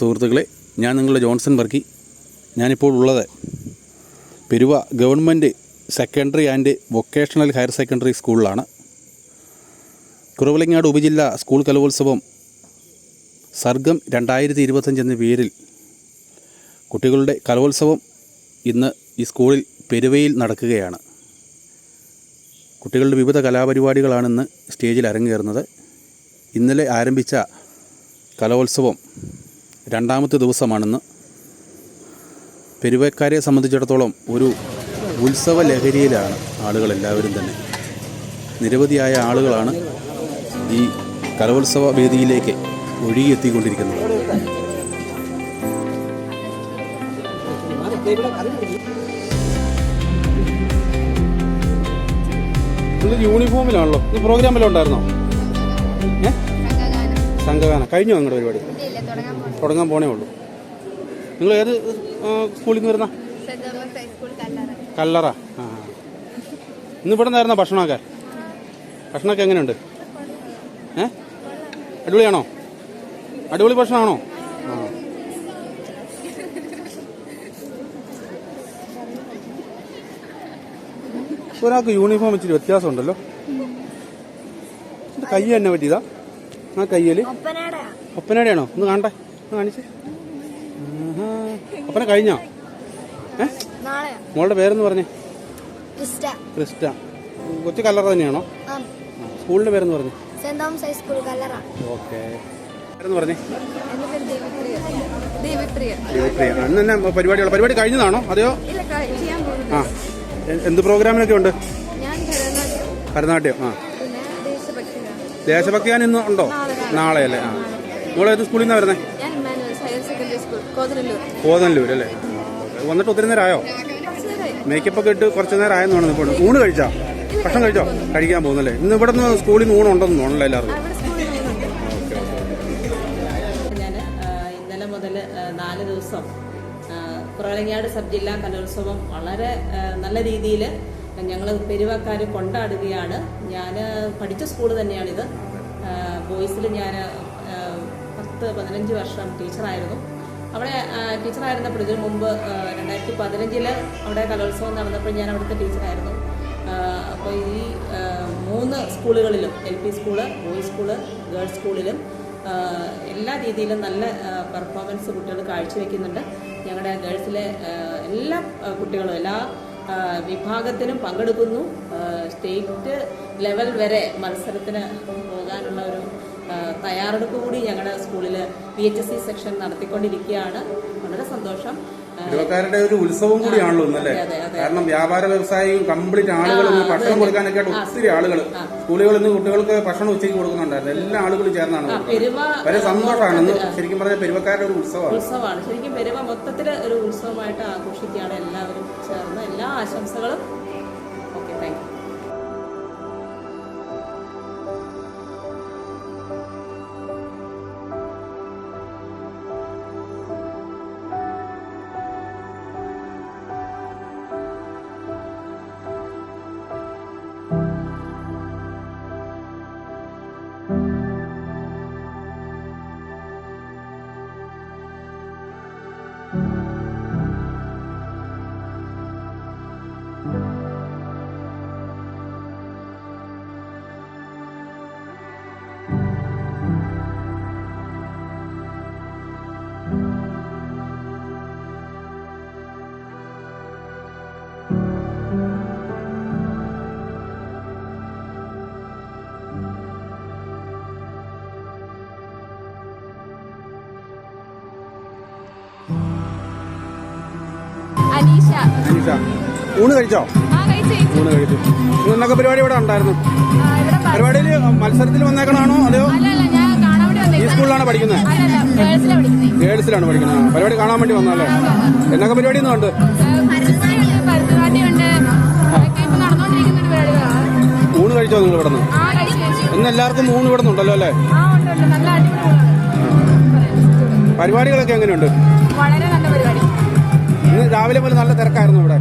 സുഹൃത്തുക്കളെ ഞാൻ നിങ്ങളുടെ ജോൺസൺ വർക്കി. ഞാനിപ്പോൾ ഉള്ളത് Peruva government secondary and vocational higher secondary സ്കൂളിലാണ്. കുറവലങ്ങാട് ഉപജില്ല സ്കൂൾ കലോത്സവം സർഗം രണ്ടായിരത്തി ഇരുപത്തഞ്ച് എന്ന പേരിൽ കുട്ടികളുടെ കലോത്സവം ഇന്ന് ഈ സ്കൂളിൽ പെരുവയിൽ നടക്കുകയാണ്. കുട്ടികളുടെ വിവിധ കലാപരിപാടികളാണിന്ന് സ്റ്റേജിൽ അരങ്ങേറുന്നത്. ഇന്നലെ ആരംഭിച്ച കലോത്സവം രണ്ടാമത്തെ ദിവസമാണെന്ന് പെരുവക്കാരെ സംബന്ധിച്ചിടത്തോളം ഒരു ഉത്സവ ലഹരിയിലാണ് ആളുകളെല്ലാവരും തന്നെ. നിരവധിയായ ആളുകളാണ് ഈ കലോത്സവ വേദിയിലേക്ക് ഒഴുകിയെത്തിക്കൊണ്ടിരിക്കുന്നത്. യൂണിഫോമിലാണല്ലോ. ഈ പ്രോഗ്രാമിലുണ്ടായിരുന്നോ സംഘഗാനം. കഴിഞ്ഞോ നിങ്ങളുടെ പരിപാടി? ഇല്ല തുടങ്ങാൻ പോണേ ഉള്ളൂ. നിങ്ങൾ ഏത് സ്കൂളിൽ നിന്ന് വരുന്ന? കല്ലറ. ആ. ഇന്ന് ഇവിടെ നിന്നായിരുന്നോ ഭക്ഷണമൊക്കെ? ഭക്ഷണമൊക്കെ എങ്ങനെയുണ്ട്? ഏ? അടിപൊളിയാണോ? അടിപൊളി ഭക്ഷണമാണോ? ആ. ഒരാൾക്ക് യൂണിഫോം ഇച്ചിരി വ്യത്യാസമുണ്ടല്ലോ. കൈ തന്നെ പറ്റിയതാ? ആ കയ്യൽ? ഒപ്പനയുടെയാണോ? ഒന്ന് കാണട്ടെ. കാണിച്ച്. അപ്പനെ കഴിഞ്ഞോ? ഏ? മോളുടെ പേരെന്ന് പറഞ്ഞേ? ക്രിസ്റ്റ. കൊച്ചു കല്ലറ തന്നെയാണോ? സ്കൂളിന്റെ പേരെന്ന് പറഞ്ഞു? Saint Thomas high school Kallara. Okay. പരിപാടിയുള്ള പരിപാടി കഴിഞ്ഞതാണോ? അതെയോ? ആ. എന്ത് പ്രോഗ്രാമിനൊക്കെ ഉണ്ട്? ഭരതനാട്യം. ആ. ദേശഭക്തി ഞാൻ ഇന്ന് ഉണ്ടോ? നാളെ, അല്ലേ? ആ. മോളേത് ഏത് സ്കൂളിൽ നിന്നാണ് വരുന്നത് കോതനല്ലൂർ. അല്ലേ? വന്നിട്ട് ഒത്തിരി നേരമായി? മേക്കപ്പ് ഒക്കെ ഇട്ട് കുറച്ച് നേരം ആയെന്ന് തോന്നുന്നു ഇപ്പോൾ. ഊണ് കഴിച്ചോ? ഭക്ഷണം കഴിച്ചോ? കഴിക്കാൻ പോകുന്നല്ലേ? ഇന്ന് ഇവിടെ നിന്ന് സ്കൂളിൽ നിന്ന് ഊണുണ്ടെന്ന് തോന്നണല്ലോ എല്ലാവർക്കും ഞാൻ ഇന്നലെ മുതൽ നാല് ദിവസം ആ, കുറവലങ്ങാട് സബ് ജില്ലാ കലോത്സവം വളരെ നല്ല രീതിയിൽ ഞങ്ങൾ പെരുവക്കാർ കൊണ്ടാടുകയാണ്. ഞാൻ പഠിച്ച സ്കൂൾ തന്നെയാണിത്. ബോയ്സിൽ ഞാൻ പത്ത് പതിനഞ്ച് വർഷം ടീച്ചറായിരുന്നു. അവിടെ ടീച്ചറായിരുന്നപ്പോൾ ഇതിനു മുമ്പ് രണ്ടായിരത്തി പതിനഞ്ചിൽ അവിടെ കലോത്സവം നടന്നപ്പോൾ ഞാൻ അവിടുത്തെ ടീച്ചറായിരുന്നു. അപ്പോൾ ഈ മൂന്ന് സ്കൂളുകളിലും L P school boys school girls സ്കൂളിലും എല്ലാ രീതിയിലും നല്ല പെർഫോമൻസ് കുട്ടികൾ കാഴ്ചവെക്കുന്നുണ്ട്. ഞങ്ങളുടെ ഗേൾസിലെ എല്ലാ കുട്ടികളും എല്ലാ വിഭാഗത്തിനും പങ്കെടുക്കുന്നു. സ്റ്റേറ്റ് ലെവൽ വരെ മത്സരത്തിന് പോകാനുള്ള ഒരു തയ്യാറെടുപ്പ് കൂടി ഞങ്ങളുടെ സ്കൂളിൽ P H S C section നടത്തിക്കൊണ്ടിരിക്കുകയാണ്. വളരെ സന്തോഷം. ഇരുപത്തിയാറിന്റെ ഒരു ഉത്സവം കൂടിയാണല്ലോ ഇന്നല്ലേ. കാരണം വ്യാപാര വ്യവസായം കംപ്ലീറ്റ് ആളുകൾ ഭക്ഷണം കൊടുക്കാനൊക്കെ ഒത്തിരി ആളുകൾ. സ്കൂളുകളിൽ നിന്ന് കുട്ടികൾക്ക് ഭക്ഷണം ഉച്ചയ്ക്ക് കൊടുക്കുന്നുണ്ടായിരുന്നു. എല്ലാ ആളുകളും ചേർന്നാണ് വളരെ സന്തോഷമാണ്. ഇന്ന് ശരിക്കും പറഞ്ഞാൽ പെരുവക്കാരുടെ ഒരു ഉത്സവമാണ്. ഉത്സവമാണ്. ശരിക്കും പെരുവ മൊത്തത്തിൽ ഒരു ഉത്സവമായിട്ട് ആഘോഷിക്കുകയാണ് എല്ലാവരും ചേർന്ന്. എല്ലാ ആശംസകളും അനീഷ ഊണ് കഴിച്ചോ? കഴിച്ചേ ഊണ് കഴിച്ചു. ഇന്ന് എന്നൊക്കെ പരിപാടി ഇവിടെ ഉണ്ടായിരുന്നു. പരിപാടിയിൽ മത്സരത്തിൽ വന്നേക്കണാണോ അതെയോ? ഈ സ്കൂളിലാണ് പഠിക്കുന്നത്? ഗേൾസിലാണ് പഠിക്കുന്നത്? പരിപാടി കാണാൻ വേണ്ടി വന്നല്ലേ എന്നൊക്കെ പരിപാടി പരിപാടികളാണ് ഊണ് കഴിച്ചോ നിങ്ങൾ ഇവിടെ നിന്ന് കഴിച്ചു കഴിച്ചു. ഇന്ന് എല്ലാവർക്കും ഊണ് ഇവിടെ നിന്നുണ്ടല്ലോ അല്ലേ? പരിപാടികളൊക്കെ എങ്ങനെയുണ്ട്? വളരെ നല്ല പരിപാടി. ഇന്ന് രാവിലെ മുതൽ നല്ല തിരക്കായിരുന്നു ഇവിടെ.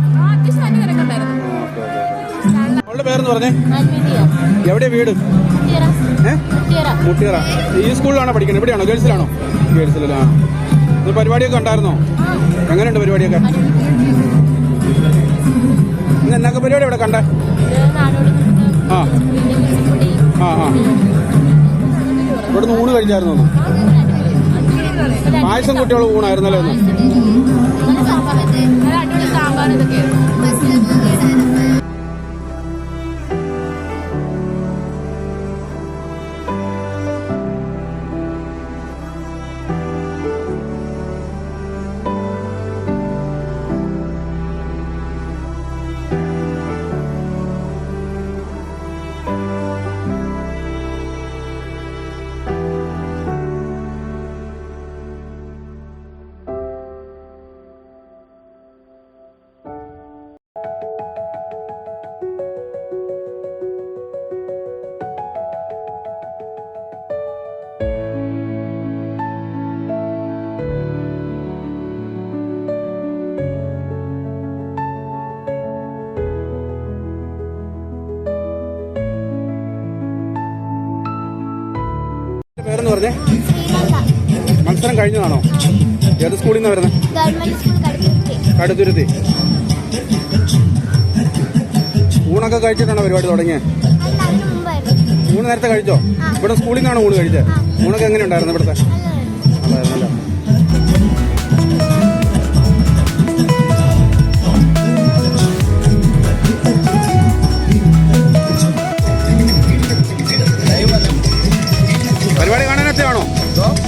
അവളുടെ പേരെന്ന് പറഞ്ഞേ? അൻവിതിയ എവിടെയാ വീട്? മുട്ടിയറ ഈ സ്കൂളിലാണോ പഠിക്കുന്നത് ഇവിടെയാണോ? ഗേൾസിലാണോ? ഗേൾസിലല്ലോ ആ. ഇത് പരിപാടിയൊക്കെ ഉണ്ടായിരുന്നോ? എങ്ങനെയുണ്ട് പരിപാടിയൊക്കെ? ഇന്ന് എന്നൊക്കെ പരിപാടി ഇവിടെ കണ്ടേ? ആ. ആ ആ. ഇവിടുന്ന് ഊണ് കഴിച്ചായിരുന്നു? പായസം കുട്ടികൾ ഊണായിരുന്നല്ലോ ഒന്ന് അടിപൊളി സാമ്പാർ ഇതൊക്കെയായിരുന്നു. കഴിഞ്ഞതാണോ? ഏത് സ്കൂളിൽ നിന്നാണ് വരുന്നത് കടുത്തുരുത്തി. ഊണൊക്കെ കഴിച്ചിട്ടാണോ പരിപാടി തുടങ്ങിയത് ഊണ് നേരത്തെ കഴിച്ചോ? ഇവിടെ സ്കൂളിൽ നിന്നാണോ ഊണ് കഴിച്ചത് ഊണൊക്കെ എങ്ങനെ ഉണ്ടായിരുന്നു ഇവിടുത്തെ അതായിരുന്നല്ലോ?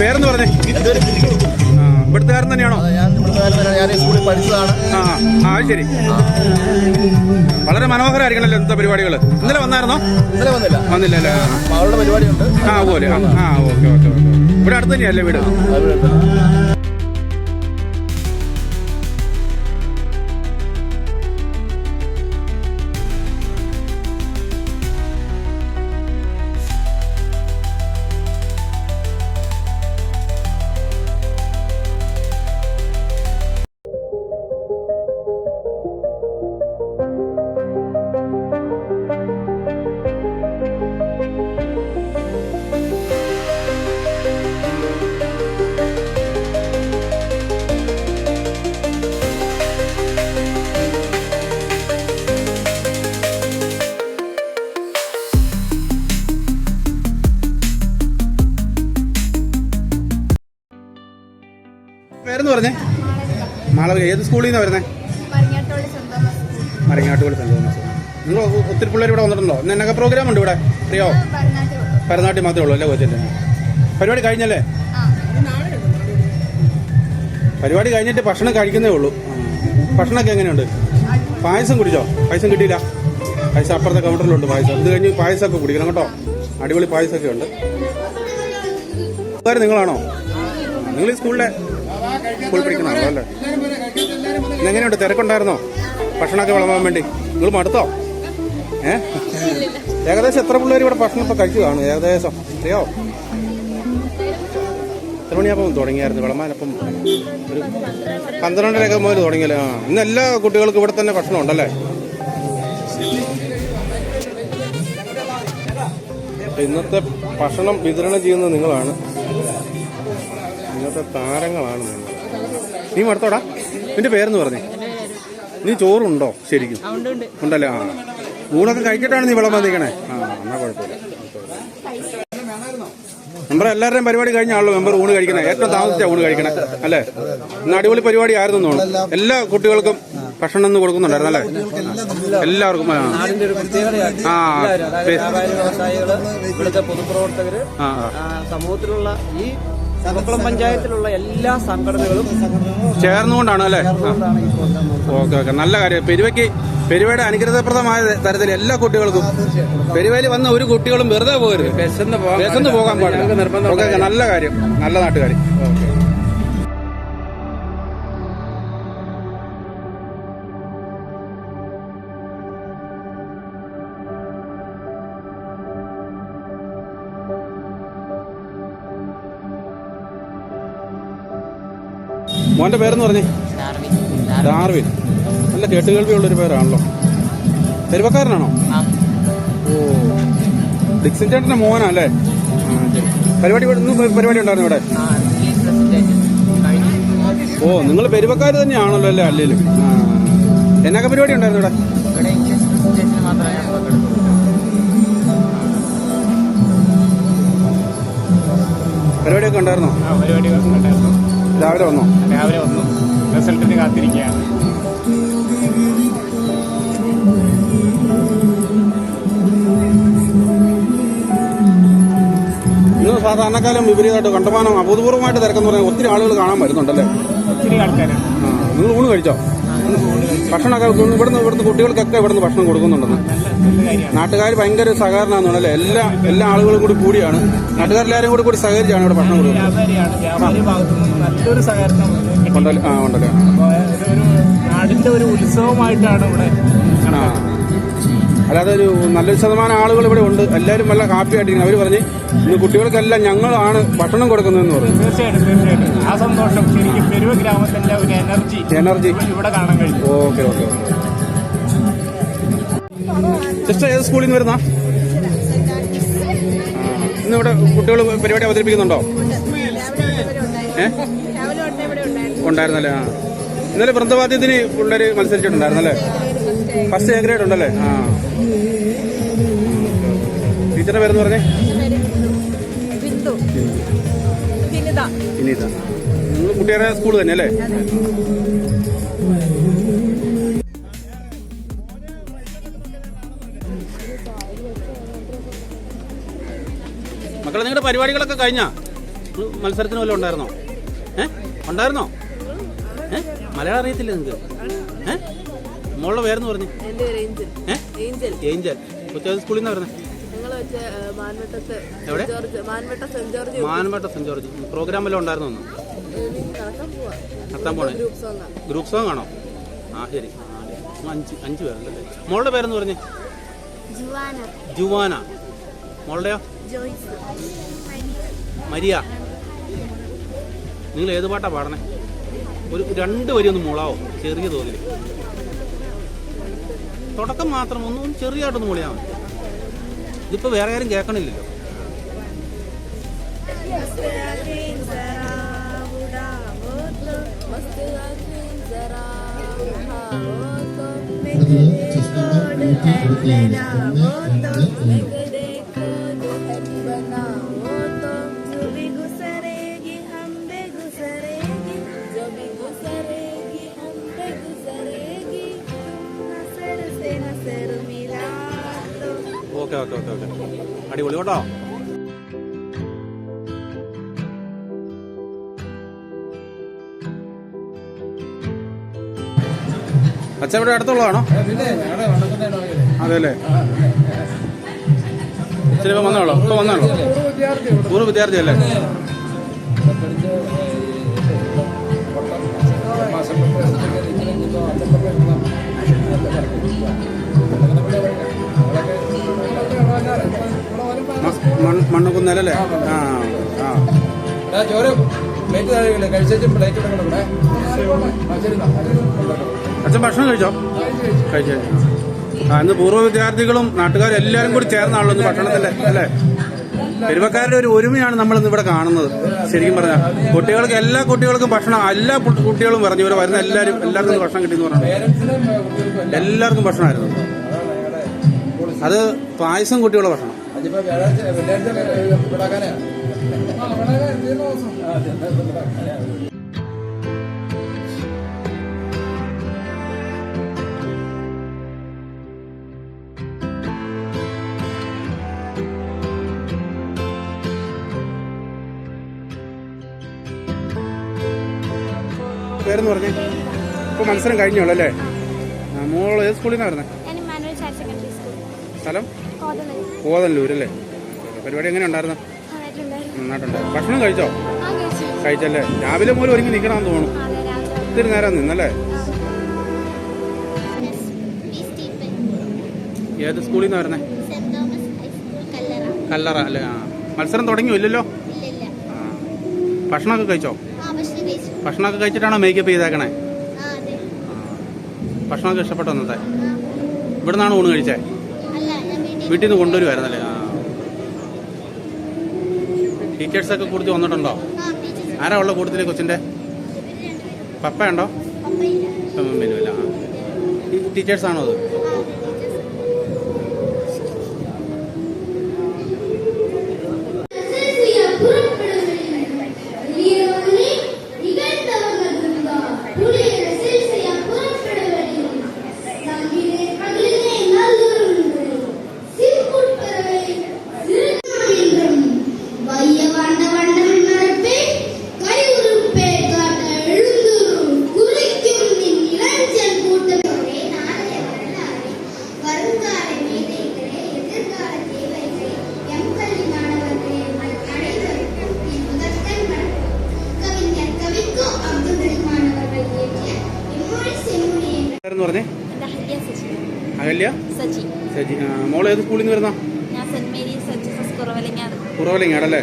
പേരെന്ന് പറഞ്ഞേ? ഇവിടുത്തുകാരൻ തന്നെയാണോ? സ്കൂളിൽ പഠിച്ചതാണ്. ആ ആ അത് ശരി. വളരെ മനോഹരമായിരിക്കണല്ലോ എന്താ പരിപാടികൾ ഇന്നലെ വന്നായിരുന്നോ? ഇന്നലെ വന്നില്ല. വന്നില്ലല്ലേ? ആ. മകളുടെ പരിപാടിയുണ്ട്. ആ പോലെ ആ ആ ഓക്കെ ഓക്കെ ഓക്കെ. ഇവിടെ അടുത്ത് തന്നെയല്ലേ വീട്? ഏത് സ്കൂളിൽ നിന്നാണ് വരുന്നത് മരങ്ങാട്ടുകൾ തോമസ് നിങ്ങൾ ഒത്തിരി പിള്ളേർ ഇവിടെ വന്നിട്ടുണ്ടോ? ഇന്ന് എന്നൊക്കെ പ്രോഗ്രാം ഉണ്ട് ഇവിടെ. അറിയോ? പരനാട്ടി മാത്രമേ ഉള്ളൂ അല്ലേ കൊച്ചല്ലേ പരിപാടി കഴിഞ്ഞല്ലേ? പരിപാടി കഴിഞ്ഞിട്ട് ഭക്ഷണം കഴിക്കുന്നേ ഉള്ളൂ. ഭക്ഷണമൊക്കെ എങ്ങനെയുണ്ട്? പായസം കുടിച്ചോ? പായസം കിട്ടിയില്ല. പായസം അപ്പുറത്തെ കൗണ്ടറിലുണ്ട് പായസം. ഇത് കഴിഞ്ഞ് പായസമൊക്കെ കുടിക്കണം കേട്ടോ. അടിപൊളി പായസമൊക്കെ ഉണ്ട്. നിങ്ങളാണോ? നിങ്ങൾ ഈ സ്കൂളിലെ സ്കൂളിൽ പഠിക്കണോ അല്ലേ? എങ്ങനെയുണ്ട്? തിരക്കുണ്ടായിരുന്നോ? ഭക്ഷണമൊക്കെ വിളമ്പാൻ വേണ്ടി. നിങ്ങൾ മടുത്തോ? ഏ? ഏകദേശം എത്ര പിള്ളേർ ഇവിടെ ഭക്ഷണം ഇപ്പോൾ കഴിച്ചു കാണും? ഏകദേശം. അറിയോ? എത്ര മണിയാകുമ്പോൾ തുടങ്ങിയായിരുന്നു? വിളമ്പാനപ്പം ഒരു പന്ത്രണ്ടരയൊക്കെ മുതൽ തുടങ്ങിയല്ലേ? ആ ഇന്ന് എല്ലാ കുട്ടികൾക്കും ഇവിടെ തന്നെ ഭക്ഷണം ഉണ്ടല്ലേ? ഇന്നത്തെ ഭക്ഷണം വിതരണം ചെയ്യുന്നത് നിങ്ങളാണ്. ഇന്നത്തെ താരങ്ങളാണ് നിങ്ങൾ. നീ മടുത്തോടാ? നിന്റെ പേരെന്ന് പറഞ്ഞേ. നീ ചോറുണ്ടോ? ശരിക്കും. ഉണ്ടല്ലേ? ആ. ഊണൊക്കെ കഴിച്ചിട്ടാണ് നീ വിളം വന്നിക്കണേ ആ എന്നാ കുഴപ്പമില്ല. മെമ്പർ എല്ലാവരുടെയും പരിപാടി കഴിഞ്ഞാണല്ലോ മെമ്പർ ഊണ് കഴിക്കണേ ഏറ്റവും താമസിച്ച ഊണ് കഴിക്കണേ. അല്ലേ? ഇന്ന് അടിപൊളി പരിപാടി ആയിരുന്നു തോന്നുന്നു. എല്ലാ കുട്ടികൾക്കും ഭക്ഷണം ഒന്ന് കൊടുക്കുന്നുണ്ടായിരുന്നു അല്ലേ? എല്ലാവർക്കും വ്യാപാരി വ്യവസായികൾ ഇവിടുത്തെ പൊതുപ്രവർത്തകര്. ആ, സമൂഹത്തിലുള്ള ഈ കുളം പഞ്ചായത്തിലുള്ള എല്ലാ സംഘടനകളും ചേർന്നുകൊണ്ടാണ് അല്ലേ. Okay okay. നല്ല കാര്യം. പെരുവയ്ക്ക് പെരുവയുടെ അനുഗ്രഹപ്രദമായ തരത്തിൽ എല്ലാ കുട്ടികൾക്കും പെരുവയിൽ വന്ന ഒരു കുട്ടികളും വെറുതെ പോകരുത്. വിശന്ന് പോകാൻ പാടില്ല. നിർബന്ധം ഓക്കെ ഓക്കെ. നല്ല കാര്യം. നല്ല നാട്ടുകാർ മോന്റെ പേരെന്ന് പറഞ്ഞേ? ഡാർവിൻ. നല്ല കേട്ടുകേൾവിയുള്ളൊരു പേരാണല്ലോ. പെരുവക്കാരനാണോ ഓ. ഡിക്സിൻ ചേട്ടന്റെ മോനല്ലേ? അല്ലേ പരിപാടി ഇന്ന് പരിപാടി ഉണ്ടായിരുന്നു ഇവിടെ? ഓ നിങ്ങൾ പെരുവക്കാർ തന്നെയാണല്ലോ അല്ലേ അല്ലേലും? എന്നൊക്കെ പരിപാടി ഉണ്ടായിരുന്നു ഇവിടെ? പരിപാടിയൊക്കെ ഉണ്ടായിരുന്നോ? ആ പരിപാടികളൊക്കെ ഉണ്ടായിരുന്നു. രാവിലെ വന്നു? രാവിലെ വന്നു. റിസൾട്ടിന് കാത്തിരിക്കുകയാണ്. ഇന്ന് സാധാരണക്കാലം വിപരീതമായിട്ട് കണ്ടമാനം അഭൂതപൂർവമായിട്ട് തിരക്കെന്ന് പറഞ്ഞാൽ ഒത്തിരി ആളുകൾ കാണാൻ വരുന്നുണ്ടല്ലേ? ഒത്തിരി ആൾക്കാർ നിങ്ങൾ ഊണ് കഴിച്ചോ? ഭക്ഷണമൊക്കെ ഇവിടുന്ന് ഇവിടുന്ന് കുട്ടികൾക്കൊക്കെ ഇവിടുന്ന് ഭക്ഷണം കൊടുക്കുന്നുണ്ടെന്ന്. നാട്ടുകാർ ഭയങ്കര സഹകരണമാണ് അല്ലേ എല്ലാ എല്ലാ ആളുകളും കൂടി കൂടിയാണ്. നാട്ടുകാരെല്ലാവരും കൂടി കൂടി സഹകരിച്ചാണ് ഇവിടെ ഭക്ഷണം കൊടുക്കുന്നത്. ഉണ്ടല്ലേ ആ ഉണ്ടല്ലേ നാടിന്റെ ഒരു ഉത്സവമായിട്ടാണ് ഇവിടെ ആ. അല്ലാതെ ഒരു നല്ലൊരു ശതമാനം ആളുകൾ ഇവിടെ ഉണ്ട്. എല്ലാവരും നല്ല ഹാപ്പി ആയിട്ടിരിക്കുന്നു. അവർ പറഞ്ഞ് ഇന്ന് കുട്ടികൾക്കെല്ലാം ഞങ്ങളാണ് ഭക്ഷണം കൊടുക്കുന്നതെന്ന് പറഞ്ഞു. തീർച്ചയായിട്ടും തീർച്ചയായിട്ടും. ആ സന്തോഷം. ശരിക്കും പെരുവ ഗ്രാമത്തിന്റെ ഒരു എനർജി എനർജി ഇവിടെ കാണാൻ കഴിയും. ഓക്കെ ഓക്കെ ഓക്കെ സിസ്റ്റർ ഏത് സ്കൂളിൽ നിന്ന് വരുന്ന? ഇന്ന് ഇവിടെ കുട്ടികൾ പരിപാടി അവതരിപ്പിക്കുന്നുണ്ടോ? ഏ? ഉണ്ടായിരുന്നല്ലേ ആ. ഇന്നലെ വൃന്ദവാദ്യത്തിന് പിള്ളേർ മത്സരിച്ചിട്ടുണ്ടായിരുന്നല്ലേ? ഫസ്റ്റ് എ ഗ്രേഡ് ഉണ്ടല്ലേ? ആ. ടീച്ചറെ പേരെന്ന് പറഞ്ഞേ? ബിന്ദു. വിനിത ഇതാ സ്കൂൾ തന്നെ അല്ലേ? മക്കളെ നിങ്ങളുടെ പരിപാടികളൊക്കെ കഴിഞ്ഞാ? മത്സരത്തിന് വല്ലതും ഉണ്ടായിരുന്നോ? ഏ? ഉണ്ടായിരുന്നോ? ഏ? മലയാളം അറിയത്തില്ല നിങ്ങൾക്ക് ഏ? മോളുടെ പേരെന്ന് പറഞ്ഞു. ഏഞ്ചൽ. കൊച്ചു സ്കൂളിൽ നിന്ന് പറഞ്ഞത് മാൻവട്ട സെന്റ് ജോർജ് പ്രോഗ്രാം വല്ലതും ഉണ്ടായിരുന്നോ നടത്താൻ പോണേ ഗ്രൂപ്പ് സോങ് ആണോ? ആ ശരി. അഞ്ച് അഞ്ച് പേരുണ്ടല്ലേ? മോളുടെ പേരെന്ന് പറഞ്ഞേ? ജുവാന. ജുവാന. മോളുടെയോ? ജോയ്സ്. മരിയ. നിങ്ങൾ ഏത് പാട്ടാ പാടണേ? ഒരു രണ്ട് വരി ഒന്ന് മൂളാവോ? ചെറിയ തോതിൽ തുടക്കം മാത്രം ഒന്നും ചെറിയതായിട്ടൊന്ന് മൂളിയാൽ മതി. ഇതിപ്പോ വേറെ ആരും കേൾക്കണില്ലല്ലോ. Okay okay okay okay. അടിപൊളി കേട്ടോ? ഇവിടെ അടുത്തുള്ളതാണോ? അതെല്ലേ അച്ഛൻ ഇപ്പൊ വന്നോളൂ ഇപ്പം വന്നോളൂ പൂർവ വിദ്യാർത്ഥി അല്ലേ മണ്ണുകുന്നല്ലേ ആ ആ. ചോര പ്ലേറ്റ് കഴിച്ചും പ്ലേറ്റ് ഇവിടെ. അച്ഛൻ ഭക്ഷണം കഴിച്ചോ? കഴിച്ചു ആ ഇന്ന് പൂർവ വിദ്യാർത്ഥികളും നാട്ടുകാരും എല്ലാവരും കൂടി ചേർന്നാണല്ലോ ഇന്ന് ഭക്ഷണത്തിന്റെ അല്ലേ? പെരുവക്കാരുടെ ഒരു ഒരുമയാണ് നമ്മൾ ഇന്ന് ഇവിടെ കാണുന്നത്. ശരിക്കും പറഞ്ഞാൽ കുട്ടികൾക്ക് എല്ലാ കുട്ടികൾക്കും ഭക്ഷണം എല്ലാ കുട്ടികളും പറഞ്ഞു ഇവിടെ വരുന്ന എല്ലാവരും എല്ലാവർക്കും ഭക്ഷണം കിട്ടിയെന്ന് പറഞ്ഞു എല്ലാവർക്കും ഭക്ഷണമായിരുന്നു. അത് പായസം കുട്ടികളുടെ ഭക്ഷണം. പേരെന്ന് പറഞ്ഞേ ഇപ്പൊ മത്സരം കഴിഞ്ഞോളൂ അല്ലേ? മോൾ ഏത് സ്കൂളിൽ നിന്നാണ് വരുന്നത്? സ്ഥലം? കോതല്ലൂർ അല്ലേ? പരിപാടി എങ്ങനെ ഉണ്ടായിരുന്നു? നന്നായിട്ടുണ്ട് ഭക്ഷണം കഴിച്ചോ? കഴിച്ചല്ലേ? രാവിലെ മുതൽ ഒരുങ്ങി നിൽക്കണമെന്ന് തോന്നുന്നു. ഒത്തിരി നേരം നിന്നല്ലേ ഏത് സ്കൂളിൽ നിന്ന് വരുന്നേ? കല്ലറ. അല്ലേ? ആ. മത്സരം തുടങ്ങിയോ? ഇല്ലല്ലോ? ഭക്ഷണമൊക്കെ കഴിച്ചു? ഭക്ഷണമൊക്കെ കഴിച്ചിട്ടാണോ മേക്കപ്പ് ചെയ്തേക്കണേ? ഭക്ഷണമൊക്കെ ഇഷ്ടപ്പെട്ടോ അന്നത്തെ ഇവിടെ നിന്നാണ് ഊണ് കഴിച്ചേ? വീട്ടിൽ നിന്ന് കൊണ്ടുവരുമായിരുന്നല്ലേ ആ. ടീച്ചേഴ്സൊക്കെ കൂടുതൽ വന്നിട്ടുണ്ടോ? ആരാ ഉള്ള കൂടുതൽ കൊച്ചിന്റെ? പപ്പ ഉണ്ടോ പപ്പയില്ല. മെനുവില്ല ടീച്ചേഴ്സാണോ അത്? സജി. ആ, മോൾ ഏത് സ്കൂളിൽ നിന്ന് വരുന്ന ഞാൻ സെന്റ് മേരീസ് കുറവലങ്ങാട്. കുറവലിങ്ങാടല്ലേ?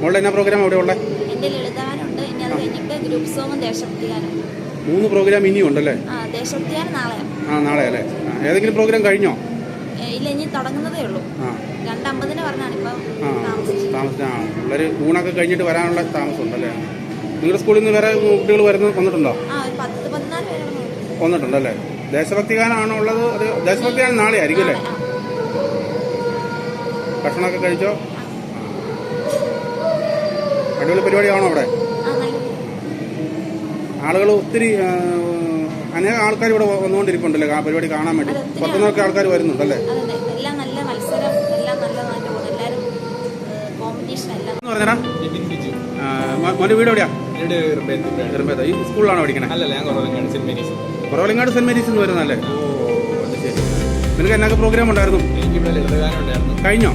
മോളുടെ എന്നാ പ്രോഗ്രാം അവിടെ ഉള്ളത് എന്റെ ഇനി അത് കഴിഞ്ഞിട്ട് ഗ്രൂപ്പ് സോങ്ങും ദേശഭക്തിഗാനും. മൂന്ന് പ്രോഗ്രാം ഇനിയും ഉണ്ടല്ലേ? ആ ദേശഭക്തിഗാനം നാളെ. ആ നാളെ അല്ലേ ആ, ഏതെങ്കിലും പ്രോഗ്രാം കഴിഞ്ഞോ? ഏ, ഇല്ല ഇനി തുടങ്ങുന്നതേ ഉള്ളൂ. ആ. രണ്ടമ്പതിന് പറഞ്ഞാണ് ഇപ്പം ആ താമസിച്ചു താമസം ആ പിള്ളേർ ഊണൊക്കെ കഴിഞ്ഞിട്ട് വരാനുള്ള താമസം ഉണ്ടല്ലേ നിങ്ങളുടെ സ്കൂളിൽ നിന്ന് വേറെ കുട്ടികൾ വരുന്ന വന്നിട്ടുണ്ടോ? ആ ഒരു പത്ത് പതിനാല് പേരാണ് വന്നിട്ടുണ്ടല്ലേ? ദേശഭക്തി ഗാനമാണോ ഉള്ളത്? അത് ദേശഭക്തി ഗാനം നാളെ ആയിരിക്കും അല്ലേ? ഭക്ഷണമൊക്കെ കഴിച്ചോ? അടിപൊളി പരിപാടിയാണോ അവിടെ? ആളുകൾ ഒത്തിരി അനേക ആൾക്കാർ ഇവിടെ വന്നുകൊണ്ടിരിപ്പുണ്ടല്ലേ? ആ പരിപാടി കാണാൻ വേണ്ടി. പുറത്തുനിന്നൊക്കെ ആൾക്കാർ വരുന്നുണ്ടല്ലേ? അതെ എല്ലാം നല്ല മത്സരം എല്ലാം നല്ലതായിട്ട് പോകുന്നു എല്ലാവരും കോമ്പറ്റീഷൻ എല്ലാം എന്ന് പറഞ്ഞാ? ജിബിൻ ബിജു മോന്റെ വീട് എവിടെയാ? വീട് ഇറുമ്പേത്ത് ചെറുപ്പേത ഈ സ്കൂളിലാണോ പഠിക്കണേ? അല്ലല്ല ഞാൻ കുറവങ്ങാണ് Saint Mary's. Kuravilangad Saint Mary's എന്ന് വരുന്നല്ലേ അല്ലേ നിനക്ക് എന്നൊക്കെ പ്രോഗ്രാം ഉണ്ടായിരുന്നു? കഴിഞ്ഞോ?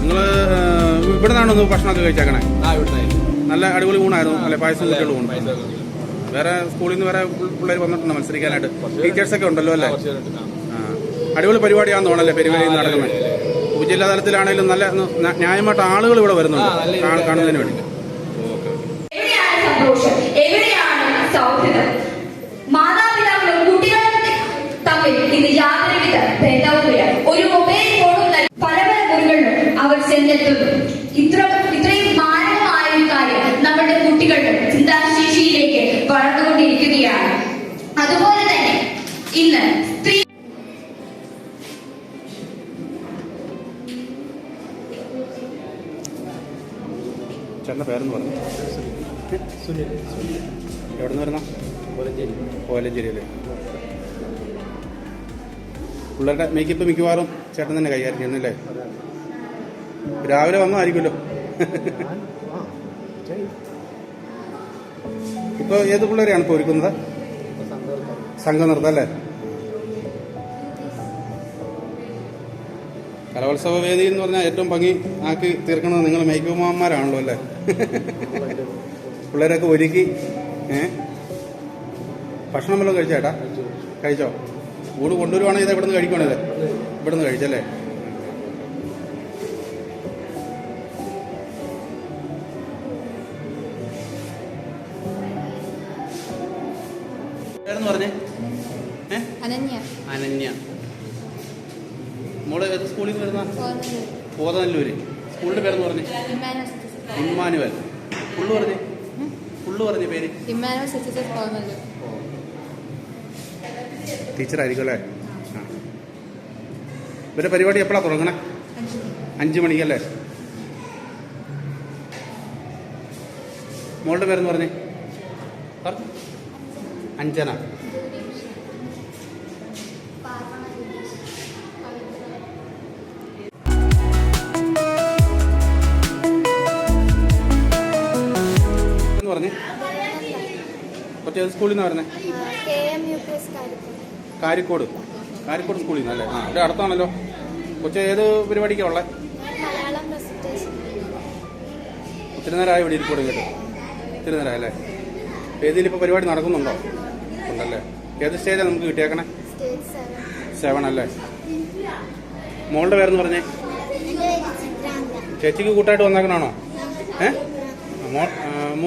നിങ്ങൾ ഇവിടെ നിന്നാണോ ഭക്ഷണമൊക്കെ കഴിച്ചേക്കണേ? നല്ല അടിപൊളി ഊണായിരുന്നു അല്ലെ? പായസം കുട്ടികൾ ഊണ്. വേറെ സ്കൂളിൽ നിന്ന് വേറെ പിള്ളേർ വന്നിട്ടുണ്ടോ മത്സരിക്കാനായിട്ട്? ടീച്ചേഴ്സൊക്കെ ഉണ്ടല്ലോ അല്ലേ. അടിപൊളി പരിപാടിയാണെന്ന് തോന്നല്ലേ പെരുവരിയിൽ നടക്കുന്നത് ഉപജില്ലാ തലത്തിലാണെങ്കിലും നല്ല ന്യായമായിട്ട് ആളുകൾ ഇവിടെ വരുന്നുണ്ട്. കാണുന്നതിന് വേണ്ടി. അവർ ചെന്നെത്തും. ഇത്ര ഇത്രയും മാരകമായ ഒരു കാര്യം നമ്മുടെ കുട്ടികളുടെ ചിന്താശേഷിയിലേക്ക് വളർന്നുകൊണ്ടിരിക്കുകയാണ്. അതുപോലെ തന്നെ ഇന്ന് സ്ത്രീ ചേട്ടന്റെ പേരെന്ന് പറഞ്ഞു? എവിടെ നിന്ന് വരുന്ന? കോലഞ്ചേരിയല്ലേ പിള്ളേരുടെ മേക്കപ്പ് മിക്കവാറും ചേട്ടൻ തന്നെ കൈകാര്യം ചെയ്യുന്നല്ലേ രാവിലെ വന്നായിരിക്കുമല്ലോ. ഇപ്പൊ ഏത് പിള്ളേരെയാണ് ഇപ്പോൾ ഒരുക്കുന്നത്? സംഘനൃത്തം അല്ലേ? കലോത്സവ വേദി എന്ന് പറഞ്ഞാൽ ഏറ്റവും ഭംഗി ആക്കി തീർക്കുന്നത് നിങ്ങൾ മേക്കുമാന്മാരാണല്ലോ അല്ലേ? പിള്ളേരൊക്കെ ഒരുക്കി ഏ? ഭക്ഷണം വല്ലതും കഴിച്ചേട്ടാ കഴിച്ചോ? ഊണ് കൊണ്ടുവരുവാണെങ്കിൽ ഇത് ഇവിടുന്ന് ഇവിടെ നിന്ന് കഴിച്ചല്ലേ? പോതനല്ലൂര് സ്കൂളിന്റെ പേരെന്ന് പറഞ്ഞു? ഇമ്മാനുവൽ പുള്ളു പറഞ്ഞു? പുള്ളു പറഞ്ഞ പേര്. ടീച്ചറായിരിക്കും അല്ലേ? ഇവരുടെ പരിപാടി എപ്പോഴാണ് തുടങ്ങണേ? അഞ്ച് മണിക്കല്ലേ? മോളുടെ പേരെന്ന് പറഞ്ഞേ? പറഞ്ഞു. അഞ്ജന പറഞ്ഞേ? ഏത് സ്കൂളിൽ എം യു കാരിക്കോട്. കാരിക്കോട്. സ്കൂളിൽ നിന്നല്ലേ? ആ ഇവിടെ അടുത്താണല്ലോ. കൊച്ചെ ഏത് പരിപാടിക്കാണ് ഉള്ളത് ഒത്തിരി നേരമായി ഇവിടെ ഇരിക്കോട് കേട്ടോ. ഒത്തിരി നേരമായി അല്ലേ? ഏതിൽ ഇപ്പോൾ പരിപാടി നടക്കുന്നുണ്ടോ? ഉണ്ടല്ലേ. ഏത് സ്റ്റേജാണ് നമുക്ക് കിട്ടിയേക്കണേ? സെവൻ അല്ലേ? മോളുടെ പേരെന്ന് പറഞ്ഞേ? ചേച്ചിക്ക് കൂട്ടായിട്ട് വന്നേക്കണാണോ? ഏ? മോൾ ആ, മോ-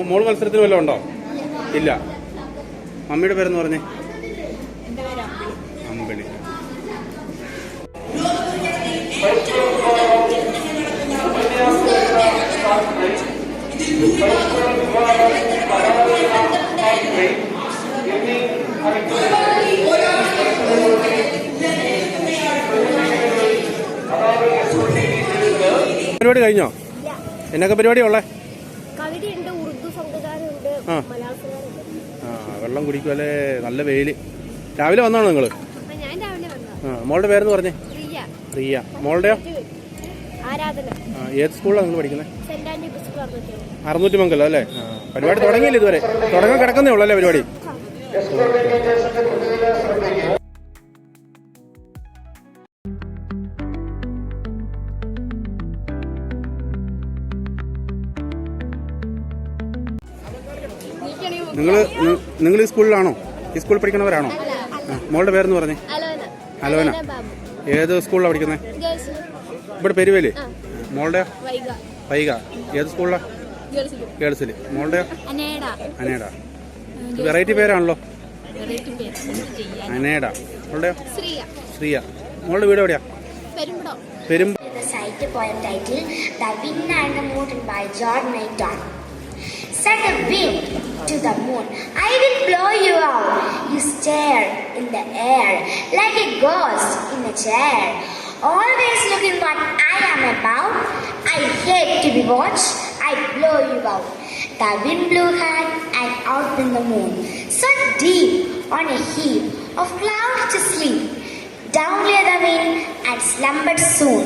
മോൾ മത്സരത്തിന് വല്ലതും ഉണ്ടോ? ഇല്ല. മമ്മിയുടെ പേരെന്ന് പറഞ്ഞേ? അമ്പിളി. പരിപാടി കഴിഞ്ഞോ? എന്നൊക്കെ പരിപാടിയുള്ളേ ആ. ആ വെള്ളം കുടിക്കുമല്ലേ നല്ല വെയിൽ. രാവിലെ വന്നാണോ ആ മോളുടെ പേരെന്ന് പറഞ്ഞേ? റിയ. പ്രിയ മോളുടെയോ? ആരാധന. ഏത് സ്കൂളിലാണ് നിങ്ങൾ പഠിക്കുന്നത്? അറുന്നൂറ്റി മംഗലോ അല്ലേ? പരിപാടി തുടങ്ങിയില്ല ഇതുവരെ? തുടങ്ങാൻ കിടക്കുന്നേ ഉള്ളൂ അല്ലേ പരിപാടി? നിങ്ങൾ നിങ്ങൾ ഈ സ്കൂളിലാണോ? ഈ സ്കൂളിൽ പഠിക്കുന്നവരാണോ? മോളുടെ പേരെന്ന് പറഞ്ഞേ? അലോന. ഏത് സ്കൂളിലാണ് പഠിക്കുന്നത് ഇവിടെ പെരുവേലി? മോളുടെ വൈഗ. വൈക ഏത് സ്കൂളിലാണ് ഗേൾസ് ഗേൾസിൽ മോളുടെ അനേട അനേട വെറൈറ്റി പേരാണല്ലോ? അനേട മോളുടെ ശ്രീയ. ശ്രീയ. മോളുടെ വീട് എവിടെയാ? പെരുമ്പടോ. പെരും site point poem titled The Wind and the Moon by John Milton. Set a wind to the moon, I will blow you out. You stare in the air like a ghost in a chair. Always looking what I am about. I hate to be watched, I blow you out. The wind blew high and out in the moon, so deep on a heap of clouds to sleep. Down lay the wind and slumbered soon.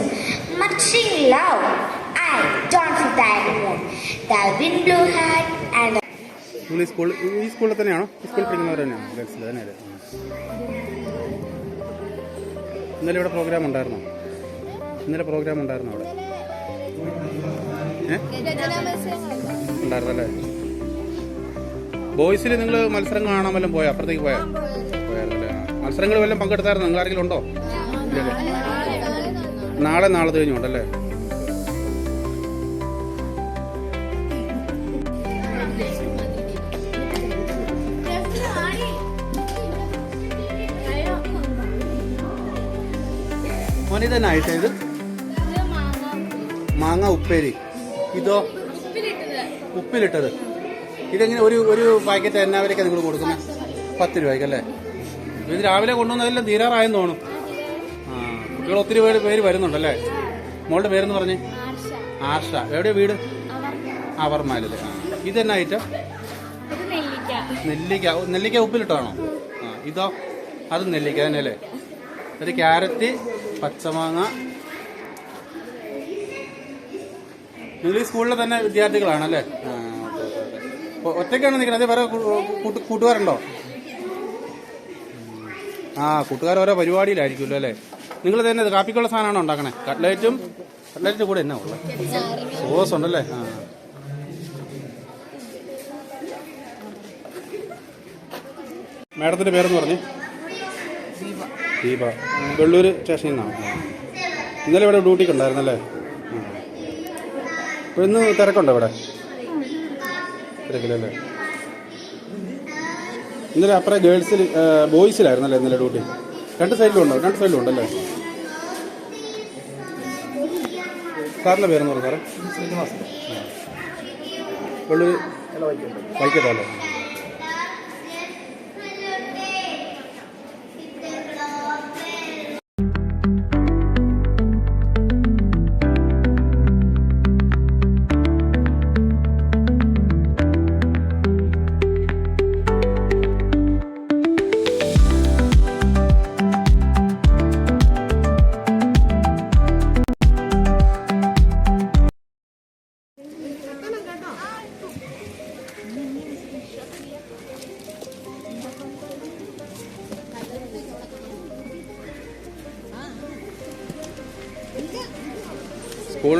Muttering loud, I don't feel that moon. The wind blew hard and നിങ്ങൾ ഈ സ്കൂളിൽ ഈ സ്കൂളിൽ തന്നെയാണോ? ഈ സ്കൂളിൽ പഠിക്കുന്നവർ തന്നെയാണോ? ഗേൾസിൽ തന്നെ അല്ലേ ഇന്നലെ ഇവിടെ പ്രോഗ്രാം ഉണ്ടായിരുന്നോ? ഇന്നലെ പ്രോഗ്രാം ഉണ്ടായിരുന്നോ അവിടെ? ഉണ്ടായിരുന്നല്ലേ ബോയ്സിൽ നിങ്ങൾ മത്സരം കാണാൻ വല്ലതും പോയോ? അപ്പുറത്തേക്ക് പോയാ? പോയായിരുന്നല്ലേ. മത്സരങ്ങൾ വല്ലതും പങ്കെടുത്തായിരുന്നു? നിങ്ങൾ ആരെങ്കിലും ഉണ്ടോ? നാളെ നാളെ കഴിഞ്ഞു മോനിതനായിട്ട് ഇത്? മാങ്ങ ഉപ്പേരി. ഇതോ? ഉപ്പിലിട്ടത്. ഇതെങ്ങനെ ഒരു ഒരു പാക്കറ്റ് എന്നാ വിലയ്ക്ക് നിങ്ങൾ കൊടുക്കുന്നത് പത്ത് രൂപയ്ക്കല്ലേ ഇത് രാവിലെ കൊണ്ടുവന്നതെല്ലാം തീരാറായെന്ന് തോന്നും ആ കുട്ടികൾ ഒത്തിരി പേര് പേര് വരുന്നുണ്ടല്ലേ? മോളുടെ പേരെന്ന് പറഞ്ഞേ? ആർഷ. എവിടെ വീട്? അവർമാലിൽ ഇത് ഇതെന്നാ ഐറ്റം? നെല്ലിക്ക. നെല്ലിക്ക ഉപ്പിലിട്ടതാണോ? ആ ഇതോ? അത് നെല്ലിക്ക തന്നെയല്ലേ? ഒരു ക്യാരറ്റ് പച്ചമാങ്ങ. നിങ്ങൾ ഈ സ്കൂളിലെ തന്നെ വിദ്യാർത്ഥികളാണ് അല്ലേ ഒറ്റയ്ക്കാണ് നിൽക്കുന്നത്? അതേ വേറെ കൂട്ടുകാരുണ്ടോ? ആ കൂട്ടുകാർ ഓരോ പരിപാടിയിലായിരിക്കുമല്ലോ അല്ലേ? നിങ്ങൾ തന്നെ കാപ്പിക്കുള്ള സാധനമാണോ ഉണ്ടാക്കണേ? കട്ട്ലേറ്റും കട്ട്ലേറ്റും കൂടെ എന്നാ ഉള്ളത് സോസ് ഉണ്ടല്ലേ? ആ. മാഡത്തിന്റെ പേരെന്ന് പറഞ്ഞു. ദീപ വെള്ളൂർ സ്റ്റേഷനിൽ നിന്നാണ് ഇന്നലെ ഇവിടെ ഡ്യൂട്ടിക്ക് ഉണ്ടായിരുന്നല്ലേ? അപ്പോൾ ഇന്ന് തിരക്കുണ്ടോ ഇവിടെ? തിരക്കില്ലല്ലേ ഇന്നലെ അപ്പുറം ഗേൾസിൽ ബോയ്സിലായിരുന്നല്ലേ ഇന്നലെ ഡ്യൂട്ടി രണ്ട് സൈഡിലും ഉണ്ടോ? രണ്ട് സൈഡിലും ഉണ്ടല്ലേ? സാറിന്റെ പേരെന്ന് പറഞ്ഞു സാറേ? വെള്ളൂർ വൈക്കത്തല്ലേ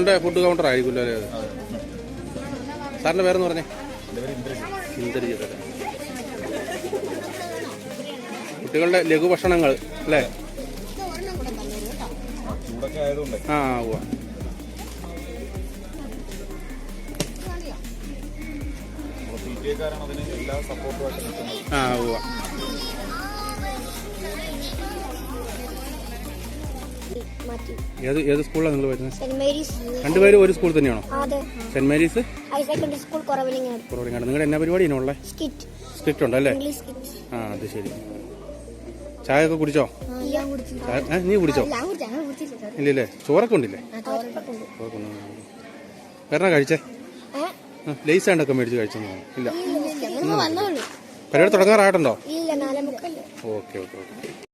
സ്കൂളിന്റെ ഫുഡ് കൗണ്ടർ ആയിരിക്കുമല്ലോ അല്ലേ? സാറിന്റെ പേരെന്ന് പറഞ്ഞേ? ഇന്ദ്രജിത്ത് കുട്ടികളുടെ ലഘുഭക്ഷണങ്ങൾ അല്ലേ? ആ ഉവ്വ. ആ ഉവ്വ. മാറ്റി. നിങ്ങൾ മേരീസ് ഒരു സ്കൂൾ തന്നെയാണോ? അതെ. Saint Mary's? Higher secondary school കുറവിലിങ്ങാണ് നിങ്ങളുടെ എന്നാ പരിപാടിയാണോ സ്കിറ്റ്. സ്കിറ്റ് ഉണ്ടല്ലേ? ഇംഗ്ലീഷ് സ്കിറ്റ് ആ അത് ശരി. ചായ ഒക്കെ കുടിച്ചോ. നീ കുടിച്ചോ? ഇല്ലേ ചോറൊക്കെ ഉണ്ടില്ലേ? വേറെ കഴിച്ചേ? ലേസ് ആണ്ടൊക്കെ മേടിച്ച് കഴിച്ചോ ഇല്ല. പരിപാടി തുടങ്ങാറായിട്ടുണ്ടോ? Okay okay okay.